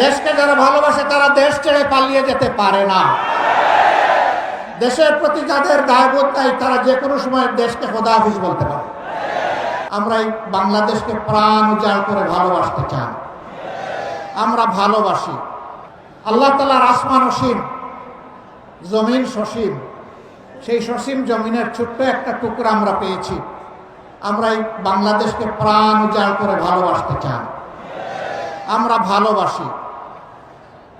দেশকে যারা ভালোবাসে, তারা দেশ ছেড়ে পালিয়ে যেতে পারে না। দেশের প্রতি যাদের দায়বোধ নাই, তারা যে কোনো সময় দেশকে হাফিজ বলতে পারে। আমরা এই বাংলাদেশকে প্রাণ উজাড় করে ভালোবাসতে চাই। আমরা ভালোবাসি। আল্লাহ তালার আসমান অসীম জমিন সসীম। সেই সসীম জমিনের ছোট্ট একটা টুকরা আমরা পেয়েছি। আমরা এই বাংলাদেশকে প্রাণ উজাড় করে ভালোবাসতে চাই। আমরা ভালোবাসি।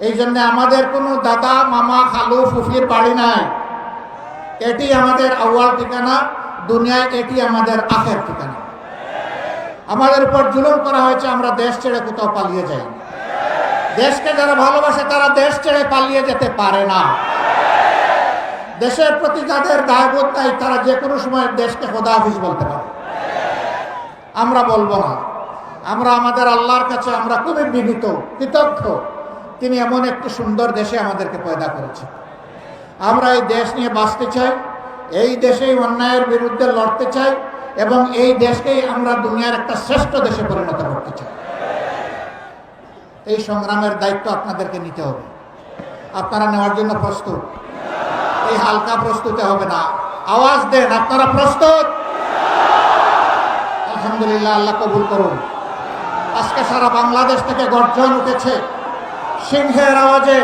এই জন্য আমাদের কোনো দাদা, মামা, খালু, ফুফির বাড়ি নাই। এটি আমাদের আউয়াল ঠিকানা, দুনিয়ায় এটি আমাদের আখের ঠিকানা। আমাদের উপর জুলুম করা হয়েছে, আমরা দেশ ছেড়ে কোথাও পালিয়ে যাই দেশকে যারা ভালোবাসে, তারা দেশ ছেড়ে পালিয়ে যেতে পারে না। দেশের প্রতি যাদের দায়বোধ নাই, তারা যে কোনো সময় দেশকে খোদা হাফিজ বলতে পারে। আমরা বলব না। আমরা আমাদের আল্লাহর কাছে আমরা খুবই বিনীত, কৃতজ্ঞ। তিনি এমন একটি সুন্দর দেশে আমাদেরকে পয়দা করেছেন। আমরা এই দেশ নিয়ে বাঁচতে চাই, এই দেশেই অন্যায়ের বিরুদ্ধে লড়তে চাই এবং এই দেশকেই আমরা দুনিয়ার একটা শ্রেষ্ঠ দেশে পরিণত করতে চাই। এই সংগ্রামের দায়িত্ব আপনাদেরকে নিতে হবে। আপনারা নেওয়ার জন্য প্রস্তুত। এই হালকা প্রস্তুতে হবে না। আওয়াজ দেন, আপনারা প্রস্তুত? আলহামদুলিল্লাহ, আল্লাহ কবুল করুন। আজকে সারা বাংলাদেশ থেকে গর্জন উঠেছে। সিংহের আওয়াজে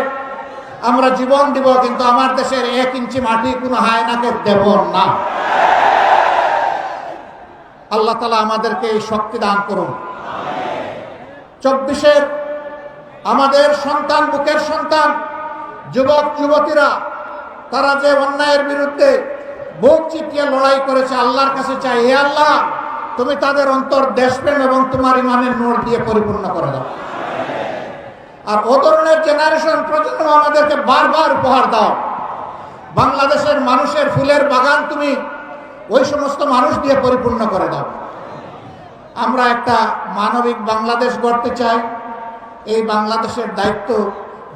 আমরা জীবন দিব, কিন্তু আমার দেশের এক ইঞ্চি মাটি কোনো হায়নাকে দেব না। আল্লাহ তালা আমাদেরকে এই শক্তি দান করুন। চব্বিশের আমাদের সন্তান, বুকের সন্তান, যুবক, যুবতীরা, তারা যে অন্যায়ের বিরুদ্ধে বুক চিপিয়ে লড়াই করেছে, আল্লাহর কাছে চাই, হে আল্লাহ, তুমি তাদের অন্তর দেশপ্রেম এবং তোমার ইমানের নোট দিয়ে পরিপূর্ণ করে দাও। আর ও ধরনের জেনারেশন প্রজন্ম আমাদেরকে বারবার উপহার দাও। বাংলাদেশের মানুষের ফুলের বাগান তুমি ওই সমস্ত মানুষ দিয়ে পরিপূর্ণ করে দাও। আমরা একটা মানবিক বাংলাদেশ গড়তে চাই। এই বাংলাদেশের দায়িত্ব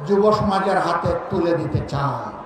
যুব সমাজের হাতে তুলে দিতে চাই।